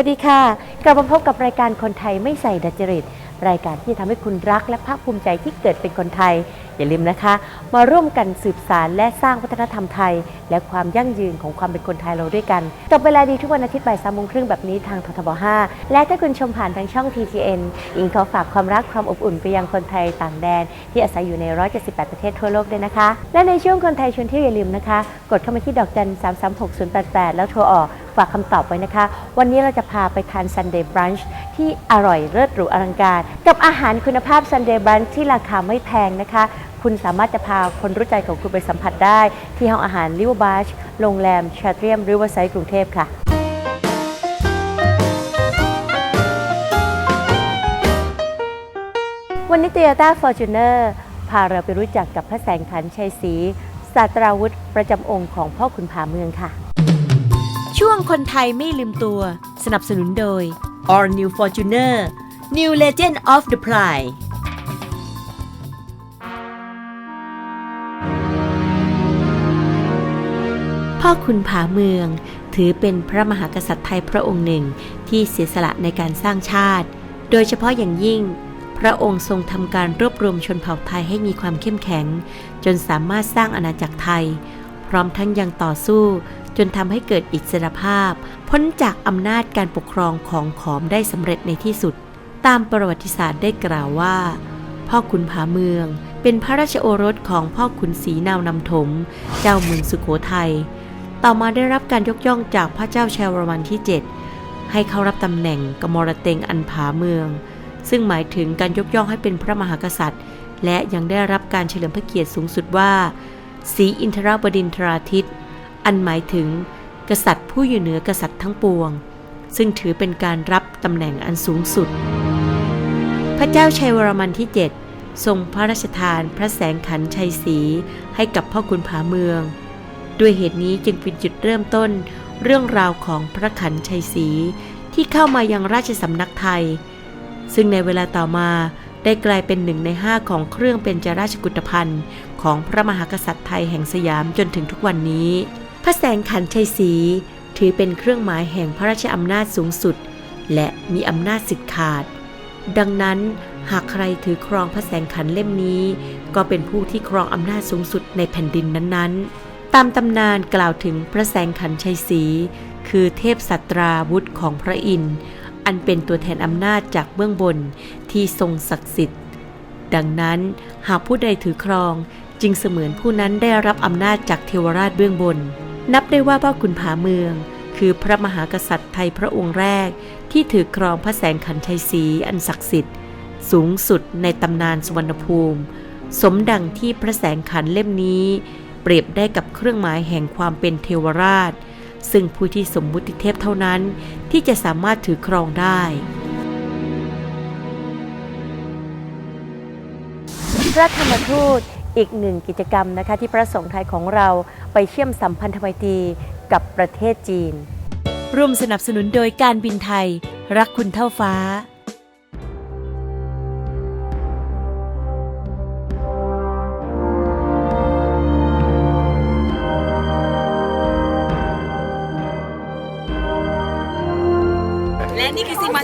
วัสดีค่ะ กลับมาพบกับรายการคนไทยไม่ใส่ดัจจริต รายการที่ทำให้คุณรักและภาคภูมิใจที่เกิดเป็นคนไทย อย่าลืมนะคะ มาร่วมกันสืบสารและสร้างวัฒนธรรมไทย และความยั่งยืนของความเป็นคนไทยเราด้วยกันกับเวลาดีทุกวันอาทิตย์บ่ายสามโมงครึ่งแบบนี้ทางททบ 5 และถ้าคุณชมผ่านทางช่อง TGN อิงขอฝากความรักความอบอุ่นไปยังคนไทยต่างแดน ที่อาศัยอยู่ใน 178 ประเทศทั่วโลกด้วยนะคะ และในช่วงคนไทยชวนเที่ยวอย่าลืมนะคะ กดเข้ามาที่ดอกจัน 336088 แล้วโทรออกฝากคำตอบไว้นะคะ วันนี้เราจะพาไปทาน Sunday Brunch ที่อร่อยเลิศหรูอลังการ กับอาหารคุณภาพ Sunday Brunch ที่ราคาไม่แพงนะคะ คุณสามารถจะพาคนรู้ใจของคุณไปสัมผัสได้ ที่ห้องอาหาร r i v e r b a r โรงแรมชาเทียมริเวอร์ไซด์กรุงเทพค่ะวันนี้ Toyota Fortuner พาเราไปรู้จักกับพระแสงขันชัยศรีศาสตราวุธประจำองค์ของพ่อขุนผาเมืองค่ะ ช่วงคนไทยไม่ลืมตัว สนับสนุนโดย All New Fortuner New Legend of the Pride พ่อคุณผาเมือง ถือเป็นพระมหากษัตริย์ไทยพระองค์หนึ่งที่เสียสละในการสร้างชาติ โดยเฉพาะอย่างยิ่ง พระองค์ทรงทำการรวบรวมชนเผ่าไทยให้มีความเข้มแข็ง จนสามารถสร้างอาณาจักรไทย พร้อมทั้งยังต่อสู้ จนทำให้เกิดอิสรภาพ พ้นจากอำนาจการปกครองของขอมได้สำเร็จในที่สุด ตามประวัติศาสตร์ได้กล่าวว่า พ่อขุนผาเมืองเป็นพระราชโอรสของพ่อขุนศรีนาวนำถม เจ้าเมืองสุโขทัย ต่อมาได้รับการยกย่องจากพระเจ้าชัยวรมันที่ 7 ให้เข้ารับตำแหน่งกมรเตงอันผาเมือง ซึ่งหมายถึงการยกย่องให้เป็นพระมหากษัตริย์ และยังได้รับการเฉลิมพระเกียรติสูงสุดว่าศรีอินทรบดินทราทิตอันหมายถึง กษัตริย์ผู้อยู่เหนือกษัตริย์ทั้งปวง ซึ่งถือเป็นการรับตำแหน่งอันสูงสุด พระเจ้าชัยวรมันที่ 7 ทรงพระราชทานพระแสงขันชัยศรีให้กับพ่อขุนผาเมือง ด้วยเหตุนี้จึงเป็นจุดเริ่มต้น เรื่องราวของพระขันชัยศรีที่เข้ามายังราชสำนักไทย ซึ่งในเวลาต่อมาได้กลายเป็นหนึ่งในห้าของเครื่องเป็นจราชกุฏภัณฑ์ของพระมหากษัตริย์ไทยแห่งสยามจนถึงทุกวันนี้ พระแสงขันชัยศรีถือเป็นเครื่องหมายแห่งพระราชอำนาจสูงสุด และมีอำนาจสิทธิ์ขาด ดังนั้นหากใครถือครองพระแสงขันเล่มนี้ ก็เป็นผู้ที่ครองอำนาจสูงสุดในแผ่นดินนั้นๆ ตามตำนานกล่าวถึงพระแสงขันชัยศรีคือเทพสัตราวุธของพระอินทร์อันเป็นตัวแทนอำนาจจากเบื้องบนที่ทรงศักดิ์สิทธิ์ ดังนั้นหากผู้ใดถือครองจึงเสมือนผู้นั้นได้รับอำนาจจากเทวราชเบื้องบน นับได้ว่าพ่อขุนผาเมือง คือพระมหากษัตริย์ไทยพระองค์แรก ที่ถือครองพระแสงขันชัยศรีอันศักดิ์สิทธิ์ สูงสุดในตำนานสวรรณภูมิ สมดังที่พระแสงขันเล่มนี้ เปรียบได้กับเครื่องหมายแห่งความเป็นเทวราช ซึ่งผู้ที่สมมุติเทพเท่านั้นที่จะสามารถถือครองได้ พระธรรมทูตอีกหนึ่งกิจกรรมนะคะที่พระสงฆ์ไทยของเราไปเชื่อมสัมพันธไมตรีกับประเทศจีน ร่วมสนับสนุนโดยการบินไทย รักคุณเท่าฟ้า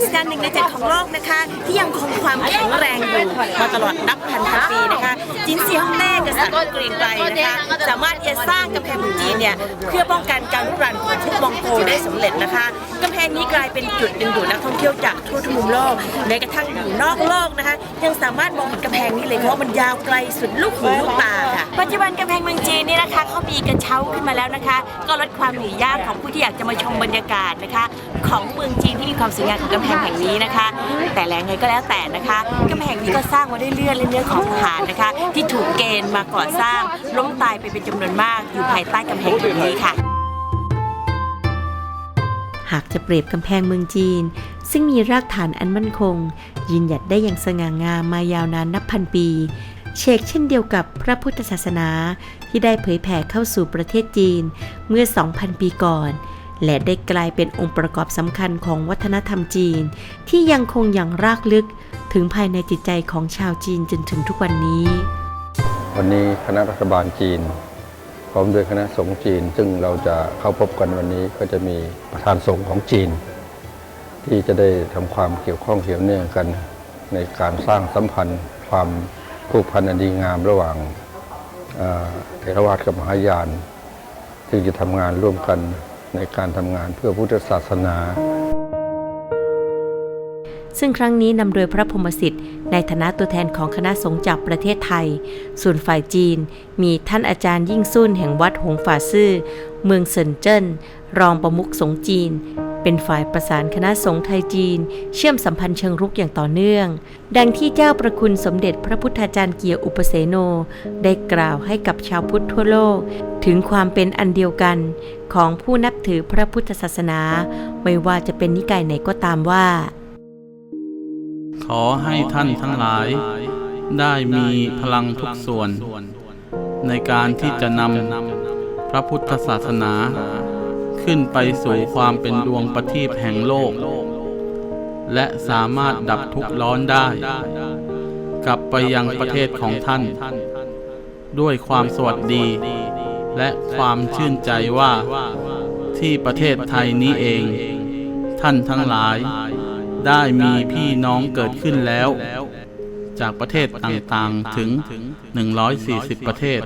นี่คือสิ่งมหัศจรหนึ่งในเจ็ดของโลกนะคะ ที่ยังคงความแข็งแรงอยู่มาตลอดนับพันพันปีนะคะ จินซีฮ่องเต้กษัตริย์เกรียงไกรนะคะสามารถที่จะสร้างกำแพงเมืองจีนเนี่ยเพื่อป้องกันการรุกรานของทุกมองโกได้สำเร็จนะคะกำแพงนี้กลายเป็นจุดดึงดูดนักท่องเที่ยวจากทั่วทุกมุมโลกแม้กระทั่งอยู่นอกโลกนะคะ ยังสามารถมองเห็นกำแพงนี้เลยเพราะมันยาวไกลสุดลูกหูลูกตาค่ะปัจจุบันกำแพงเมืองจีนนี่นะคะเขามีกระเช้าขึ้นมาแล้วนะคะ ก็ลดความหนื่อยยากของผู้ที่อยากจะมาชมบรรยากาศนะคะ ของเมืองจีนที่มีความสวยงามของกำแพงแห่งนี้นะคะ แต่แล้วไงก็แล้วแต่นะคะกำแพงนี้ก็สร้างมาด้วยเลือดและเนื้อของทหารนะคะ ที่ถูกเกณฑ์มาก่อสร้างล้มตายไปเป็นจำนวนมากอยู่ภายใต้กำแพงแห่งนี้ค่ะ หากจะเปรียบกำแพงเมืองจีน ซึ่งมีรากฐานอันมั่นคง ยืนหยัดได้อย่างสง่างามมายาวนานนับพันปีเชกเช่นเดียวกับพระพุทธศาสนาที่ได้เผยแผ่เข้าสู่ประเทศจีนเมื่อ 2,000 ปีก่อน และได้กลายเป็นองค์ประกอบสำคัญของวัฒนธรรมจีน ที่ยังคงอย่างรากลึกถึงภายในจิตใจของชาวจีนจนถึงทุกวันนี้ วันนี้คณะรัฐบาลจีน พร้อมด้วยคณะสงฆ์จีน ซึ่งเราจะเข้าพบกันวันนี้ก็จะมีประธานสงฆ์ของจีน ที่จะได้ทำความเกี่ยวข้องเกี่ยวเนื่องกัน ในการสร้างสัมพันธ์ ความผูกพันอันดีงามระหว่างเอ่อเทรวาสกับมหายาน ซึ่งจะทำงานร่วมกัน ในการทำงานเพื่อพุทธศาสนา ซึ่งครั้งนี้นำโดยพระพรหมสิทธิ์ ในฐานะตัวแทนของคณะสงฆ์จากประเทศไทย ส่วนฝ่ายจีน มีท่านอาจารย์ยิ่งซุ่นแห่งวัดหงฝาซื่อ เมืองเซินเจิ้น รองประมุขสงฆ์จีน เป็นฝ่ายประสานคณะสงฆ์ไทยจีน เชื่อมสัมพันธ์เชิงรุกอย่างต่อเนื่อง ดังที่เจ้าประคุณสมเด็จพระพุทธาจารย์เกียรติอุปเสโน ได้กล่าวให้กับชาวพุทธทั่วโลก ถึงความเป็นอันเดียวกันของผู้นับถือพระพุทธศาสนา ไม่ว่าจะเป็นนิกายไหนก็ตามว่า ขอให้ท่านทั้งหลาย ได้มีพลังทุกส่วน ในการที่จะนำพระพุทธศาสนา ขึ้นไปสู่ความเป็นดวงประทีปแห่งโลก และสามารถดับทุกข์ร้อนได้ กลับไปยังประเทศของท่าน ด้วยความสวัสดี และความชื่นใจว่าที่ประเทศไทยนี้เอง ท่านทั้งหลายได้มีพี่น้องเกิดขึ้นแล้ว จากประเทศต่างๆถึง 140 ประเทศ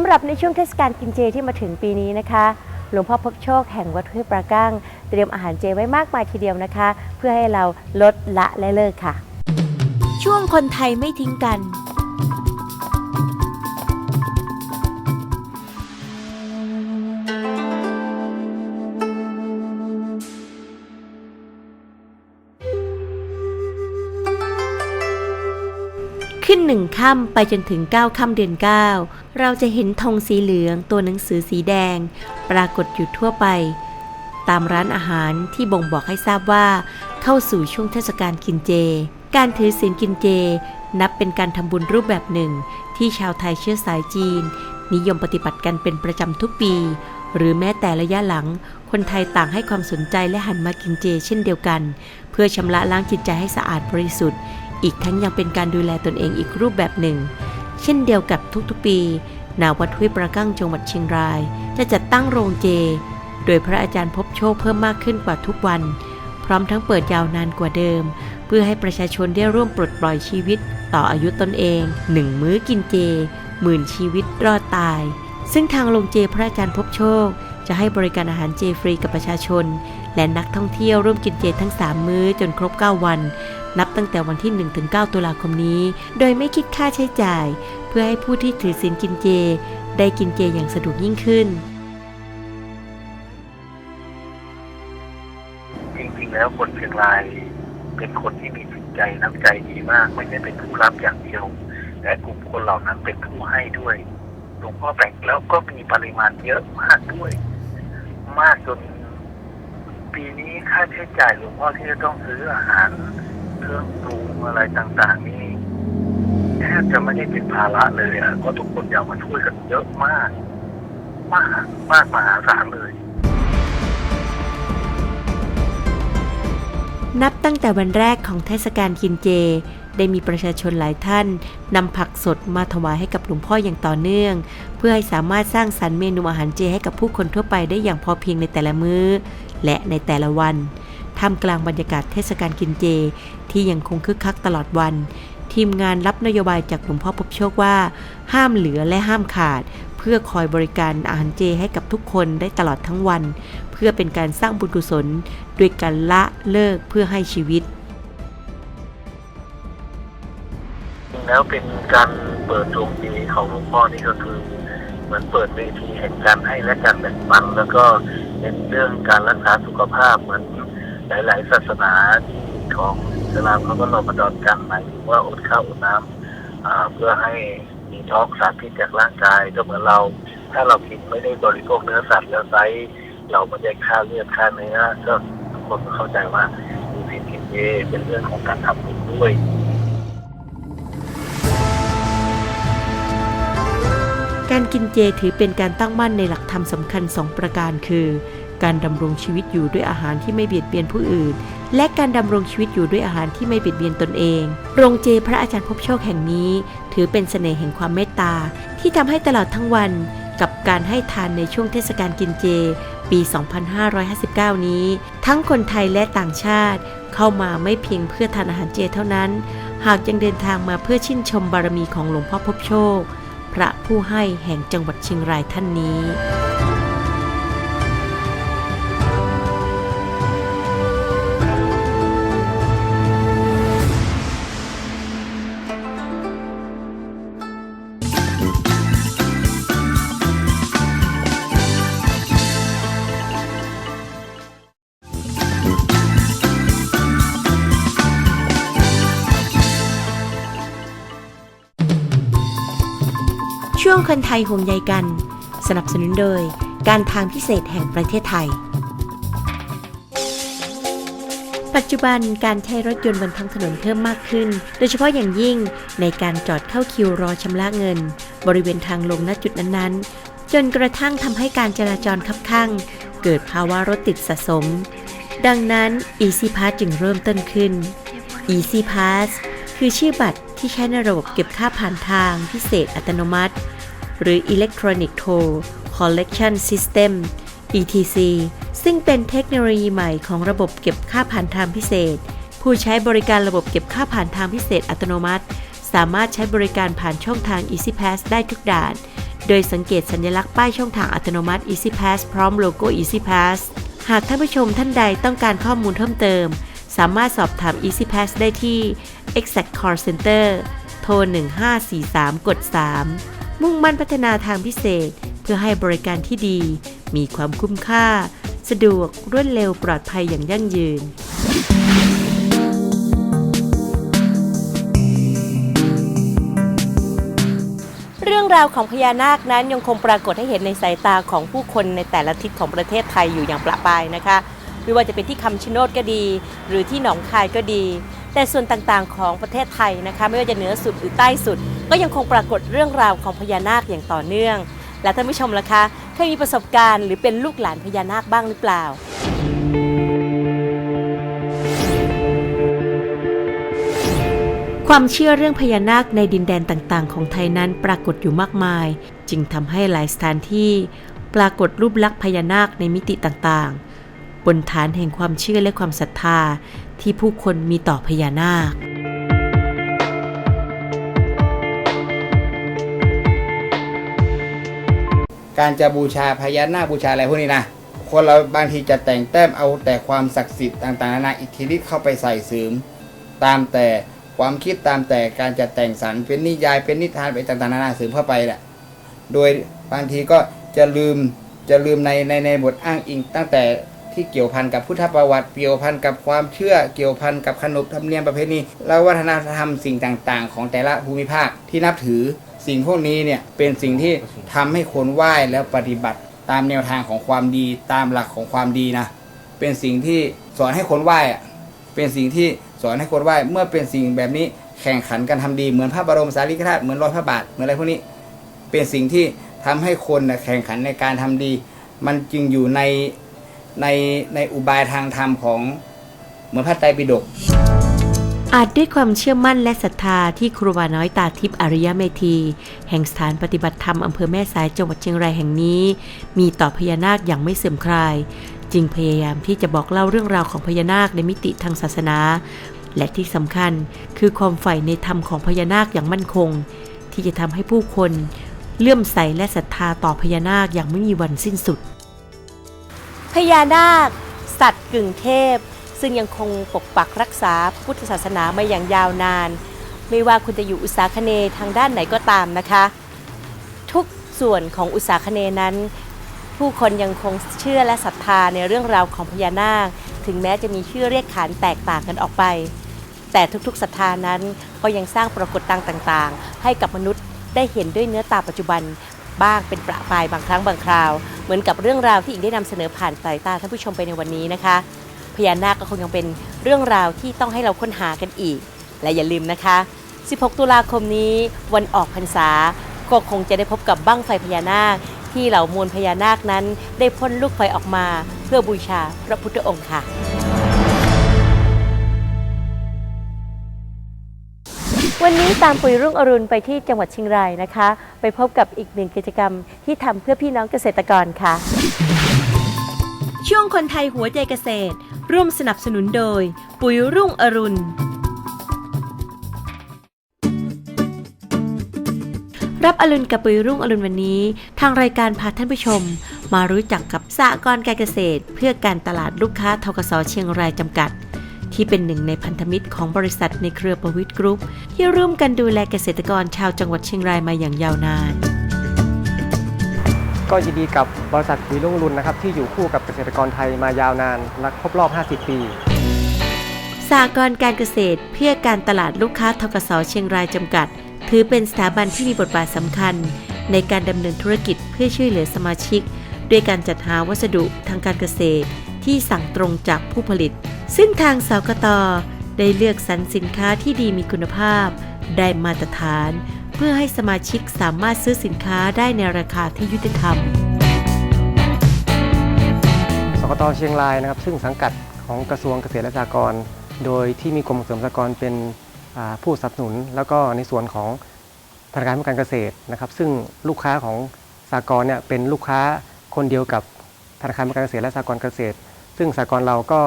ำหรับในช่วงเทศกาลกินเจที่มาถึงปีนี้นะคะ หลวงพ่อพบโชคแห่งวัดห้วยปราก้าง เตรียมอาหารเจไว้มากมายทีเดียวนะคะ เพื่อให้เราลดละและเลิกค่ะ ช่วงคนไทยไม่ทิ้งกัน หนึ่งค่ำไปจนถึง 9 ค่ำเดือน 9 เราจะเห็นธงสีเหลืองตัวหนังสือสีแดง ปรากฏอยู่ทั่วไป ตามร้านอาหารที่บ่งบอกให้ทราบว่า เข้าสู่ช่วงเทศกาลกินเจ การถือศีลกินเจ นับเป็นการทำบุญรูปแบบหนึ่ง ที่ชาวไทยเชื้อสายจีน นิยมปฏิบัติกันเป็นประจำทุกปี หรือแม้แต่ระยะหลัง คนไทยต่างให้ความสนใจและหันมากินเจ เช่นเดียวกัน เพื่อชำระล้างจิตใจให้สะอาดบริสุทธิ์ อีกทั้งยังเป็นการดูแลตนเองอีกรูปแบบหนึ่ง เช่นเดียวกับทุกๆปี นาวัดห้วยประกั้งจังหวัดเชียงราย จะจัดตั้งโรงเจ โดยพระอาจารย์พบโชคเพิ่มมากขึ้นกว่าทุกวัน พร้อมทั้งเปิดยาวนานกว่าเดิม เพื่อให้ประชาชนได้ร่วมปลดปล่อยชีวิต ต่ออายุตนเองหนึ่งมื้อกินเจหมื่นชีวิตรอดตาย ซึ่งทางโรงเจพระอาจารย์พบโชคจะให้บริการอาหารเจฟรีกับประชาชน และนักท่องเที่ยวร่วมกินเจทั้ง 3 มื้อจนครบ 9 วัน นับตั้งแต่วันที่ 1-9 ตุลาคมนี้ โดยไม่คิดค่าใช้จ่าย เพื่อให้ผู้ที่ถือศีลกินเจ ได้กินเจอย่างสะดวกยิ่งขึ้น จริงๆแล้วคนเชียงรายเป็นคนที่มีจิตใจน้ำใจดีมาก ไม่ใช่เป็นผู้รับอย่างเดียว แต่กลุ่มคนเหล่านั้นเป็นผู้ให้ด้วยหลวงพ่อแบ่งแล้วก็มีปริมาณเยอะมากด้วย มากจนปีนี้ค่าใช้จ่ายหลวงพ่อที่จะต้องซื้ออาหาร เครื่องปรุงอะไรต่างๆ นี่แทบจะไม่ได้เป็นภาระเลยอะเพราะทุกคนอยากมาช่วยกันเยอะมาก มากมากมหาศาลเลย นับตั้งแต่วันแรกของเทศกาลกินเจ ได้มีประชาชนหลายท่านนำผักสดมาถวายให้กับหลวงพ่ออย่างต่อเนื่อง เพื่อให้สามารถสร้างสรรค์เมนูอาหารเจให้กับผู้คนทั่วไปได้อย่างพอเพียงในแต่ละมื้อ และในแต่ละวัน ท่ามกลางบรรยากาศเทศกาลกินเจ ที่ยังคงคึกคักตลอดวัน ทีมงานรับนโยบายจากหลวงพ่อพบโชคว่า ห้ามเหลือและห้ามขาด เพื่อคอยบริการอาหารเจให้กับทุกคนได้ตลอดทั้งวัน เพื่อเป็นการสร้างบุญกุศลด้วยการละเลิกเพื่อให้ชีวิต แล้วเป็นการเปิดดวงดีของหลวงพ่อนี่ก็คือเหมือนเปิดเวทีแห่งการให้และการแบ่งปันแล้วก็เป็นเรื่องการรักษาสุขภาพเหมือน หลาย ๆ ศาสนาที่ของอิสลามเขาก็รอมาดอนกันหมายถึงว่าอดข้าวอดน้ำเพื่อให้มีท้องสารพิษจากร่างกายก็เหมือนเรา ถ้าเรากินไม่ได้บริโภคเนื้อสัตว์แล้วไซเราไม่ได้ค่าเลือดค่าเนื้อก็ทุกคนก็เข้าใจว่ามีผิดกินเจเป็นเรื่องของการทำบุญด้วยการกินเจถือเป็นการตั้งมั่นในหลักธรรมสำคัญสองประการคือ การดำรงชีวิตอยู่ด้วยอาหารที่ไม่เบียดเบียนผู้อื่น และการดำรงชีวิตอยู่ด้วยอาหารที่ไม่เบียดเบียนตนเอง โรงเจพระอาจารย์พบโชคแห่งนี้ ถือเป็นเสน่ห์แห่งความเมตตา ที่ทำให้ตลอดทั้งวันกับการให้ทานในช่วงเทศกาลกินเจ ปี 2559 นี้ ทั้งคนไทยและต่างชาติเข้ามาไม่เพียงเพื่อทานอาหารเจเท่านั้น หากยังเดินทางมาเพื่อชื่นชมบารมีของหลวงพ่อพบโชค พระผู้ให้แห่งจังหวัดเชียงรายท่านนี้ ช่วงคนไทยห่วงใยกัน สนับสนุนโดย การทางพิเศษแห่งประเทศไทย ปัจจุบันการใช้รถยนต์บนท้องถนนเพิ่มมากขึ้น โดยเฉพาะอย่างยิ่งในการจอดเข้าคิวรอชำระเงิน บริเวณทางลงณจุดนั้นๆ จนกระทั่งทำให้การจราจรคับข้าง เกิดภาวะรถติดสะสม ดังนั้น Easy Pass จึงเริ่มต้นขึ้น Easy Pass คือชื่อบัตรที่ใช้ในระบบเก็บค่าผ่านทางพิเศษอัตโนมัติ หรือ Electronic Toll Collection System ETC ซึ่งเป็นเทคโนโลยีใหม่ของระบบเก็บค่าผ่านทางพิเศษ ผู้ใช้บริการระบบเก็บค่าผ่านทางพิเศษอัตโนมัติ สามารถใช้บริการผ่านช่องทาง Easy Pass ได้ทุกด่าน โดยสังเกตสัญลักษณ์ป้ายช่องทางอัตโนมัติ Easy Pass พร้อมโลโก้ Easy Pass หากท่านผู้ชมท่านใดต้องการข้อมูลเพิ่มเติม สามารถสอบถาม Easy Pass ได้ที่ Exact Call Center โทร 1543 กด 3 มุ่งมั่นพัฒนาทางพิเศษ เพื่อให้บริการที่ดี มีความคุ้มค่า สะดวกรวดเร็วปลอดภัยอย่างยั่งยืนเรื่องราวของพญานาคนั้นยังคงปรากฏให้เห็นในสายตาของผู้คนในแต่ละทิศของประเทศไทยอยู่อย่างประปรายนะคะ ไม่ว่าจะเป็นที่คำชะโนดก็ดี หรือที่หนองคายก็ดี แต่ส่วนต่างๆของประเทศไทยนะคะ ไม่ว่าจะเหนือสุดหรือใต้สุด ก็ยังคงปรากฏเรื่องราวของพญานาคอย่างต่อเนื่อง และท่านผู้ชมล่ะคะเคยมีประสบการณ์หรือเป็นลูกหลานพญานาคบ้างหรือเปล่า ความเชื่อเรื่องพญานาคในดินแดนต่างๆ ของไทยนั้นปรากฏอยู่มากมาย จึงทำให้หลายสถานที่ ปรากฏรูปลักษณ์พญานาคในมิติต่างๆ บนฐานแห่งความเชื่อและความศรัทธาที่ผู้คนมีต่อพญานาค การจะบูชาพญานาคบูชาอะไรพวกนี้นะคนเราบางทีจะแต่งแต้มเอาแต่ความศักดิ์สิทธิ์ต่างๆนานาอิทธิฤทธิ์เข้าไปใส่เสริมตามแต่ความคิดตามแต่การจะแต่งสรรเป็นนิยายเป็นนิทานไปต่างๆนานาเสริมเข้าไปแหละโดยบางทีก็จะลืมจะลืมในในในบทอ้างอิงตั้งแต่ที่เกี่ยวพันกับพุทธประวัติเกี่ยวพันกับความเชื่อเกี่ยวพันกับขนบธรรมเนียมประเพณีและวัฒนธรรมสิ่งต่าง ๆ ของแต่ละภูมิภาคที่นับถือ สิ่งพวกนี้เนี่ยเป็นสิ่งที่ทำให้คนไหว้แล้วปฏิบัติตามแนวทางของความดีตามหลักของความดีนะ เป็นสิ่งที่สอนให้คนไหว้เป็นสิ่งที่สอนให้คนไหว้เมื่อเป็นสิ่งแบบนี้แข่งขันกันทำดีเหมือนพระบรมสารีริกธาตุเหมือนรอยพระบาทเหมือนอะไรพวกนี้ เป็นสิ่งที่ทำให้คนนะแข่งขันในการทำดี มันจึงอยู่ในในในอุบายทางธรรมของเหมือนพระไตรปิฎก อาจด้วยความเชื่อมั่นและศรัทธาที่ครูบาน้อยตาทิพย์อริยเมธี แห่งสถานปฏิบัติธรรมอำเภอแม่สายจังหวัดเชียงรายแห่งนี้ มีต่อพญานาคอย่างไม่เสื่อมคลาย จึงพยายามที่จะบอกเล่าเรื่องราวของพญานาคในมิติทางศาสนา และที่สำคัญคือความใฝ่ในธรรมของพญานาคอย่างมั่นคง ที่จะทำให้ผู้คนเลื่อมใสและศรัทธาต่อพญานาคอย่างไม่มีวันสิ้นสุด พญานาค สัตว์กึ่งเทพ ซึ่งยังคงปกปักรักษาพุทธศาสนามาอย่างยาวนาน ไม่ว่าคุณจะอยู่อุตสาคเนทางด้านไหนก็ตามนะคะ ทุกส่วนของอุตสาคเนนั้น ผู้คนยังคงเชื่อและศรัทธาในเรื่องราวของพญานาค ถึงแม้จะมีชื่อเรียกขานแตกต่างกันออกไป แต่ทุกๆศรัทธานั้นก็ยังสร้างปรากฏการณ์ต่างๆ ให้กับมนุษย์ได้เห็นด้วยเนื้อตาปัจจุบันบ้างเป็นประปรายบางครั้งบางคราว เหมือนกับเรื่องราวที่อิงได้นำเสนอผ่านสายตาท่านผู้ชมไปในวันนี้นะคะ พญานาคก็คงยังเป็นเรื่องราวที่ต้องให้เราค้นหากันอีก และอย่าลืมนะคะ 16 ตุลาคมนี้วันออกพรรษา ก็คงจะได้พบกับบั้งไฟพญานาค ที่เหล่ามวลพญานาคนั้น ได้พ่นลูกไฟออกมาเพื่อบูชาพระพุทธองค์ค่ะ วันนี้ตามปุ๋ยรุ่งอรุณไปที่จังหวัดเชียงรายนะคะ ไปพบกับอีกหนึ่งกิจกรรมที่ทำเพื่อพี่น้องเกษตรกรค่ะ ช่วงคนไทยหัวใจเกษตร ร่วมสนับสนุนโดย ปุ๋ยรุ่งอรุณ รับอรุณกับปุ๋ยรุ่งอรุณวันนี้ ทางรายการพาท่านผู้ชม มารู้จักกับสหกรณ์การเกษตร เพื่อการตลาดลูกค้าทกสเชียงรายจำกัด ที่เป็นหนึ่งในพันธมิตรของบริษัทในเครือประวิทย์กรุ๊ป ที่ร่วมกันดูแลเกษตรกรชาวจังหวัดเชียงรายมาอย่างยาวนานก็ยินดีกับบริษัทปุ๋ยรุ่งอรุณนะครับที่อยู่คู่กับ ษตรกรไทยมายาวนานและครบรอบ 50 ปีสหกรณ์การเกษตรเพื่อการตลาดลูกค้าทกสเชียงรายจำกัด ถือเป็นสถาบันที่มีบทบาทสำคัญ ในการดำเนินธุรกิจเพื่อช่วยเหลือสมาชิก ด้วยการจัดหาวัสดุทางการเกษตร ที่สั่งตรงจากผู้ผลิต ซึ่งทางสกตได้เลือกสรรสินค้าที่ดีมีคุณภาพ ได้มาตรฐาน เพื่อให้สมาชิกสามารถซื้อสินค้าได้ในราคาที่ยุติธรรม กตเชียงรายนะครับซึ่งสังกัดของกระทรวงเกษตรและสหกรณ์โดยที่มีกรมส่งเสริมสหกรณ์เป็นผู้สนับสนุน แล้วก็ในส่วนของธนาคารเพื่อการเกษตรนะครับ ซึ่งลูกค้าของสหกรณ์เนี่ยเป็นลูกค้าคนเดียวกับธนาคารเพื่อการเกษตรและสหกรณ์เกษตร ซึ่งสหกรณ์เราก็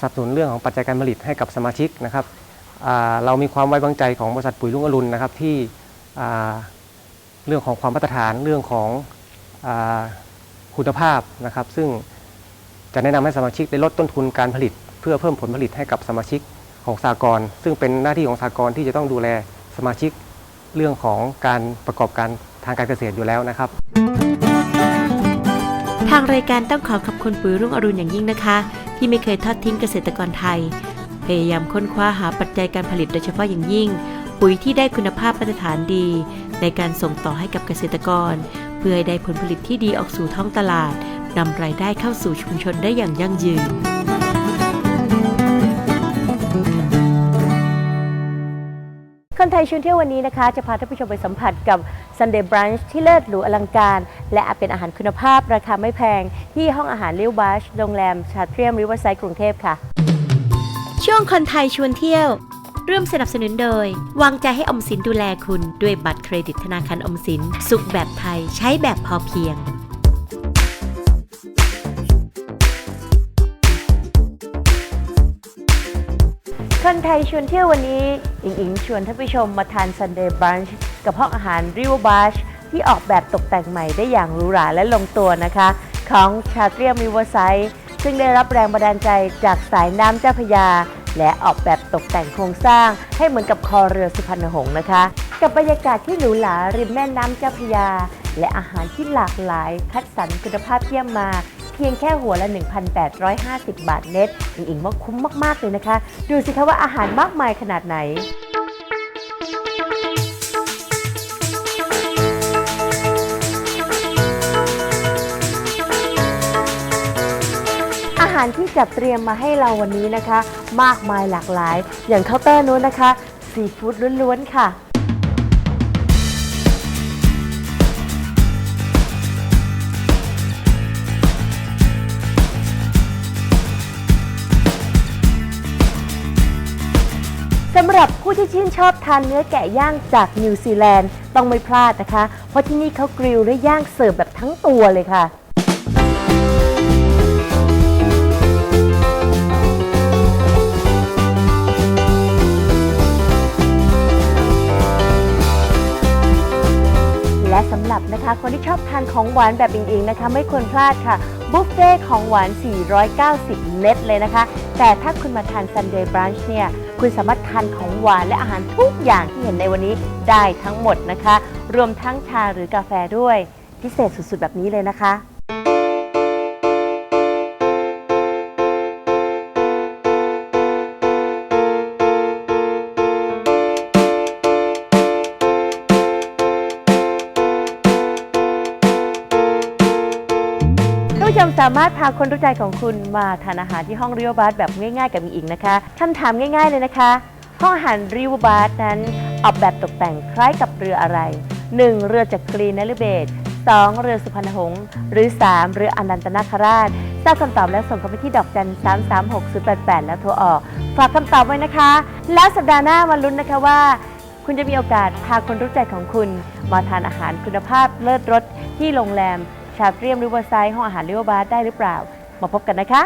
สนับสนุนเรื่องของปัจจัยการผลิตให้กับสมาชิกนะครับเรามีความไว้วางใจของบริษัทปุ๋ยรุ่งอรุณนะครับที่เรื่องของความมาตรฐานเรื่องของอคุณภาพนะครับ ซึ่ง จะแนะนำให้สมาชิกได้ลดต้นทุนการผลิต เพื่อเพิ่มผลผลิตให้กับสมาชิกของสากลซึ่งเป็นหน้าที่ของสากลที่จะต้องดูแลสมาชิกเรื่องของการประกอบการทางการเกษตรอยู่แล้วนะครับ ทางรายการต้องขอขอบคุณปุ๋ยรุ่งอรุณอย่างยิ่งนะคะ ที่ไม่เคยทอดทิ้งเกษตรกรไทย พยายามค้นคว้าหาปัจจัยการผลิตโดยเฉพาะอย่างยิ่ง ปุ๋ยที่ได้คุณภาพมาตรฐานดี ในการส่งต่อให้กับเกษตรกร เพื่อให้ได้ผลผลิตที่ดีออกสู่ท้องตลาด นำรายได้เข้าสู่ชุมชนได้อย่างยั่งยืน คนไทยชวนเที่ยววันนี้นะคะ จะพาท่านผู้ชมไปสัมผัสกับ Sunday Brunch ที่เลิศหรูอลังการ และเป็นอาหารคุณภาพราคาไม่แพง ที่ห้องอาหารลิวบัชโรงแรมชาเทรียมริเวอร์ไซด์กรุงเทพค่ะ ช่วงคนไทยชวนเที่ยว ร่วมสนับสนุนโดย วางใจให้อมสินดูแลคุณด้วยบัตรเครดิตธนาคารอมสิน สุขแบบไทยใช้แบบพอเพียง คนไทยชวนเที่ยววันนี้ อิงอิงชวนท่านผู้ชมมาทาน Sunday Brunch กับห้องอาหาร River b a s h ที่ออกแบบตกแต่งใหม่ได้อย่างหรูหราและลงตัวนะคะ ของชาเตรียม Riverside ซึ่งได้รับแรงบันดาลใจจากสายน้ำเจ้าพยา และออกแบบตกแต่งโครงสร้าง ให้เหมือนกับคอเรือสุพรรณหงษ์นะคะ กับบรรยากาศที่หรูหราริมแม่น้ำเจ้าพยา และอาหารที่หลากหลาย คัดสรรคุณภาพเยี่ยมมา พียงแค่หัวละ 1,850 บาทเน็ตอิงอิงว่าคุ้มมาก ๆ เลยนะคะ ดูสิคะว่าอาหารมากมายขนาดไหนอาหารที่จัดเตรียมมาให้เราวันนี้นะคะ มากมายหลากหลาย อย่างเคาน์เตอร์นู้นนะคะซีฟู้ดล้วนๆค่ะ ผู้ที่ชื่นชอบทานเนื้อแกะย่างจากนิวซีแลนด์ต้องไม่พลาดนะคะ เพราะที่นี่เขากริลและย่างเสิร์ฟแบบทั้งตัวเลยค่ะ และสำหรับนะคะคนที่ชอบทานของหวานแบบอิงๆนะคะ ไม่ควรพลาดค่ะบุฟเฟ่ของหวาน 490 เม็ดเลยนะคะ แต่ถ้าคุณมาทาน Sunday Brunch เนี่ย คุณสามารถทานของหวานและอาหารทุกอย่างที่เห็นในวันนี้ได้ทั้งหมดนะคะ รวมทั้งชาหรือกาแฟด้วย พิเศษสุดๆแบบนี้เลยนะคะ สามารถพาคนรู้ใจของคุณมาทานอาหารที่ห้องริวบาร์แบบง่ายๆกับมีอิงนะคะคำถามง่ายๆเลยนะคะ ห้องอาหารริวบาร์นั้นออกแบบตกแต่งคล้ายกับเรืออะไร 1. เรือจักรีนฤเบศ 2. เรือสุพรรณหงษ์หรือ 3. เรืออนันตนาคราชทราบคำตอบแล้วส่งเข้าไปที่ดอกจัน3 3 6 0 8 8 แล้วโทรออก ฝากคำตอบไว้นะคะ แล้วสัปดาห์หน้ามาลุ้นนะคะว่า คุณจะมีโอกาสพาคนรู้ใจของคุณ มาทานอาหารคุณภาพเลิศรสที่โรงแรม ชาเตรียมริเวอร์ไซด์ห้องอาหารริเวอร์บาร์ได้หรือเปล่า มาพบกันนะคะ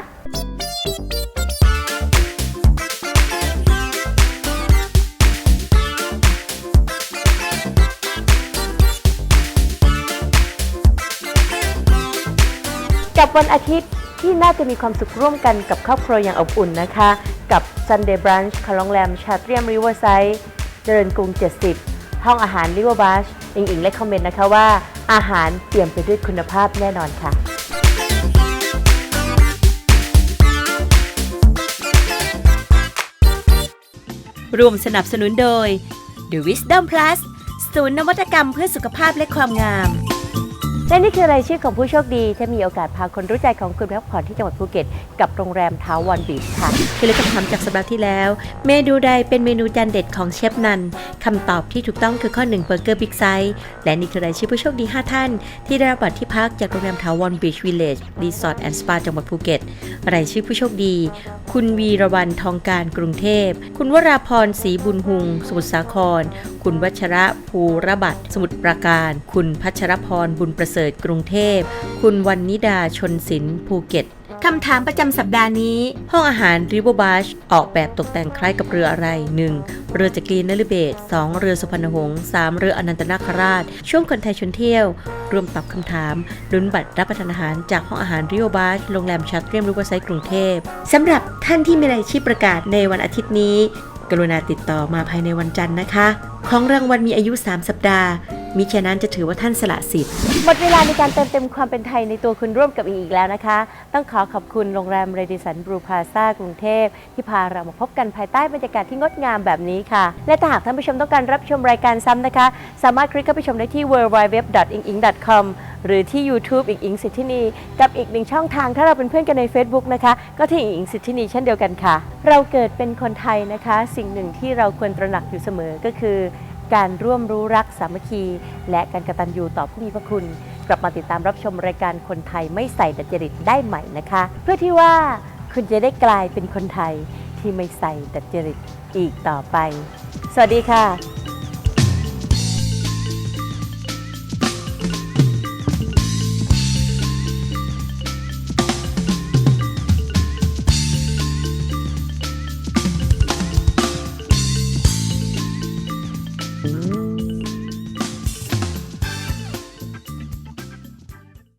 กับวันอาทิตย์ที่น่าจะมีความสุขร่วมกันกับครอบครัวอย่างอบอุ่นนะคะ กับ Sunday Brunch ของโรงแรมชาเตรียมริเวอร์ไซด์เจริญกรุง 70 ห้องอาหารริเวอร์บาร์ อิงอิงและคอมเมนต์นะคะว่าอาหารเตรียมไปด้วยคุณภาพแน่นอนค่ะรวมสนับสนุนโดย The Wisdom Plus ศูนย์นวัตกรรมเพื่อสุขภาพและความงาม และนี่คือรายชื่อของผู้โชคดีที่มีโอกาสพาคนรู้ใจของคุณพักผ่อนที่จังหวัดภูเก็ต กับโรงแรมทาวอนบีชค่ะ คือเลยคำถามจากสัปดาห์ที่แล้ว เมนูใดเป็นเมนูจานเด็ดของเชฟนันคำตอบที่ถูกต้องคือข้อ1เบอร์เกอร์บิ๊กไซส์และนี่คือรายชื่อผู้โชคดี 5 ท่าน ที่ได้รับบัตรที่พักจากโรงแรมทาวอนบีชวิลเลจรีสอร์ทแอนด์สปาจังหวัดภูเก็ตรายชื่อผู้โชคดี คุณวีรวรรณทองการกรุงเทพ คุณวราพรศรีบุญหุง สมุทรสาคร คุณวัชระภูระบัตรสมุทรปราการ คุณพัชรพรบุญประเสริฐกรุงเทพ คุณวันนิดาชนศิลป์ภูเก็ตคำถามประจำสัปดาห์นี้ ห้องอาหารริเวอร์บาชออกแบบตกแต่งคล้ายกับเรืออะไร 1. เรือจักรีนฤเบศ 2. เรือสุพรรณหงษ์ 3. เรืออนันตนาคราช ช่วงคนไทยชนเที่ยว รวมตอบคำถามลุ้นบัตรรับประทานอาหารจากห้องอาหารริเวอร์บาชโรงแรมชัตเตรียมริเวอร์ไซด์กรุงเทพสำหรับท่านที่มีรายชื่อประกาศในวันอาทิตย์นี้ กรุณาติดต่อมาภายในวันจันทร์นะคะ ของรางวัลมีอายุ 3 สัปดาห์ มิฉะนั้นจะถือว่าท่านสละสิทธิ์ หมดเวลาในการเติมเต็มความเป็นไทยในตัวคุณร่วมกับอีกแล้วนะคะ ต้องขอขอบคุณโรงแรมเรดิสันบรูพาซากรุงเทพ ที่พาเรามาพบกันภายใต้บรรยากาศที่งดงามแบบนี้ค่ะ และถ้าหากท่านผู้ชมต้องการรับชมรายการซ้ำนะคะ สามารถคลิกเข้าไปชมได้ที่ www.inging.com หรือที่ YouTube อิงอิงสิทธินีกับอีกหนึ่งช่องทางถ้าเราเป็นเพื่อนกันใน Facebook นะคะ ก็ที่อิงอิงสิทธินีเช่นเดียวกันค่ะ เราเกิดเป็นคนไทยนะคะ สิ่งหนึ่งที่เราควรตระหนักอยู่เสมอก็คือ การร่วมรู้รักสามัคคี และการกตัญญูต่อผู้มีพระคุณ กลับมาติดตามรับชมรายการคนไทยไม่ใส่ดัจจริตได้ใหม่นะคะ เพื่อที่ว่าคุณจะได้กลายเป็นคนไทยที่ไม่ใส่ดัจจริตอีกต่อไป สวัสดีค่ะ